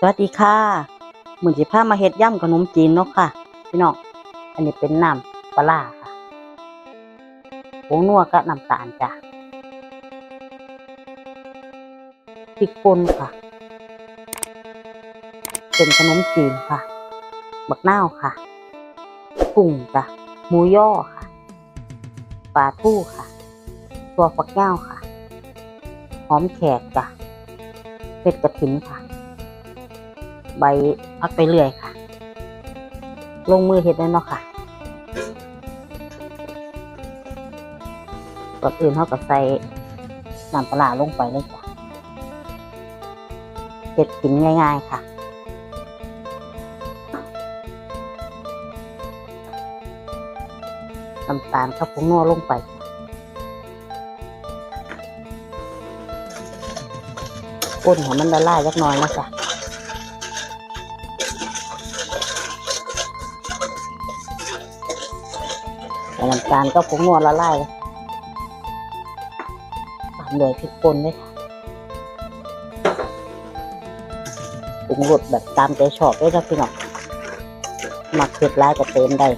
สวัสดีค่ะหมื้อสิพามาเฮ็ดย่ำขนมจีนเนาะค่ะ พี่น้อง อันนี้เป็นน้ำปลาร้าค่ะผงนัวกับน้ำตาลจ้ะพริกป่นค่ะ เป็นขนมจีนค่ะ บักนาวค่ะกุ้งจ้ะหมูย่อค่ะปลาทู่ค่ะ ตัวฝักยาวค่ะ หอมแขกจ้ะเป็ดกระถินค่ะ ใบพักไปเรื่อยค่ะ ลงมือเห็ดแน่เนาะค่ะก่อนอื่นเขาก็ใส่น้ำปลาลงไปเลยจ้ะเห็ดกินง่าย ๆค่ะน้ำตาลกับผงนัวลงไปค่ะก้นให้มันละลายเล็กน้อยนะจ๊ะ ใส่น้ำตาลก็ผงนวดละลายเลยตามด้วยพริกป่นด้วยค่ะปรุงรสแบบตามใจชอบด้วยนะพี่น้องมักเผ็ดร้ายก็เติมได้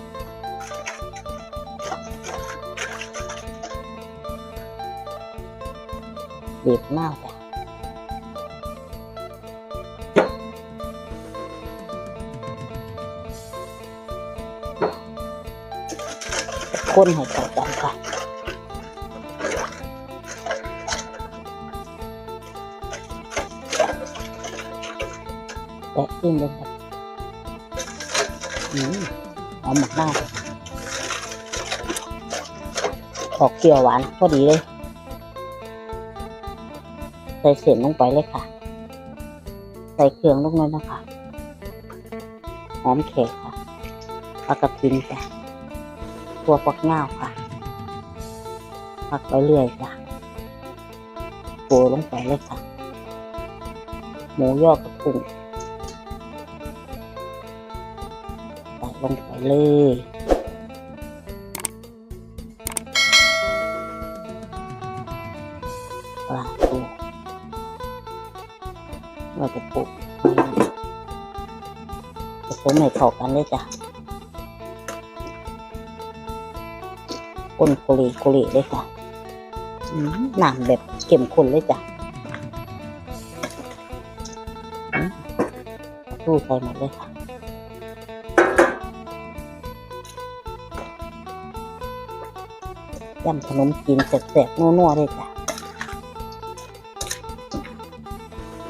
บีบมาก คนให้เข้ากันค่ะแตะขึ้นเลยครับอืมหอมมากๆออกเปรี้ยวหวานพอดีเลย ใส่เส้นลงไปเลยค่ะ ใส่เครื่องลงเลยนะคะ หอมแขกค่ะปลากระพินจ้ะ ตัวปักเงาวค่ะพักไปเรื่อยจ้ะโปลงไปเลยค่ะ หมูยอกับกุ้งใส่ลงไปเลยปลาทูเราจะปลูกผสมให้เข้ากันเลยจ้ะ ก้นโคลีโคลีเลยค่ะอืมน้ำแบบเข้มข้นเลยจ้ะอืมตู้ใส่หมดเลยค่ะยำขนมจีนแซ่บๆนัวๆเลยจ้ะ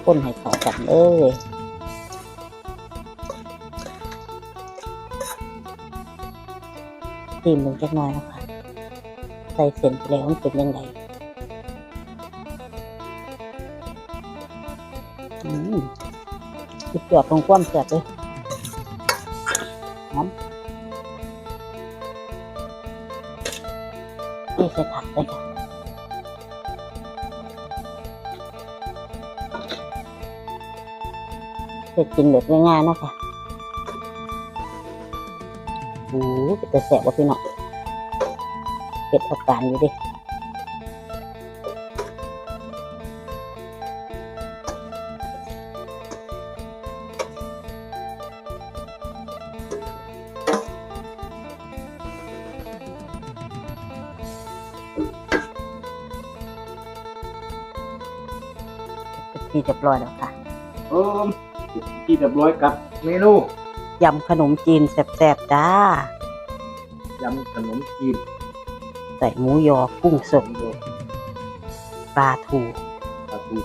คนให้เข้ากันเอ้ยตีมลงจักหน่อยนะคะใส่เส้นไปแล้วมันเป็นยังไงอืมสุดยอดของความแซ่บเลยหอมนี่ใส่ผักเลยค่ะจะกินแบบง่ายๆนะคะโอ้โหเป็นแต่แสบว่าพี่เนาะ เผ็ดประการอยู่ดิที่เรียบร้อยแล้วค่ะโอ้มที่เรียบร้อยกับเมนูยำขนมจีนแซ่บๆจ้ายำขนมจีน ใส่หมูยอกุ้งสดโดปลาทูปลาทู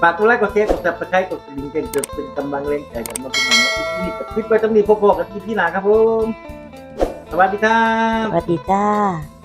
ฝากกดไลค์กดแชร์กดซับสไครต์กดกระดิ่งแจ้งเตือนเป็นกำลังแรงใจกันมาเป็นกำลังใจที่นี่กับคลิปไว้ต้องมีพบๆกันที่พี่นาครับผมสวัสดีครัสบวัสดีจ้า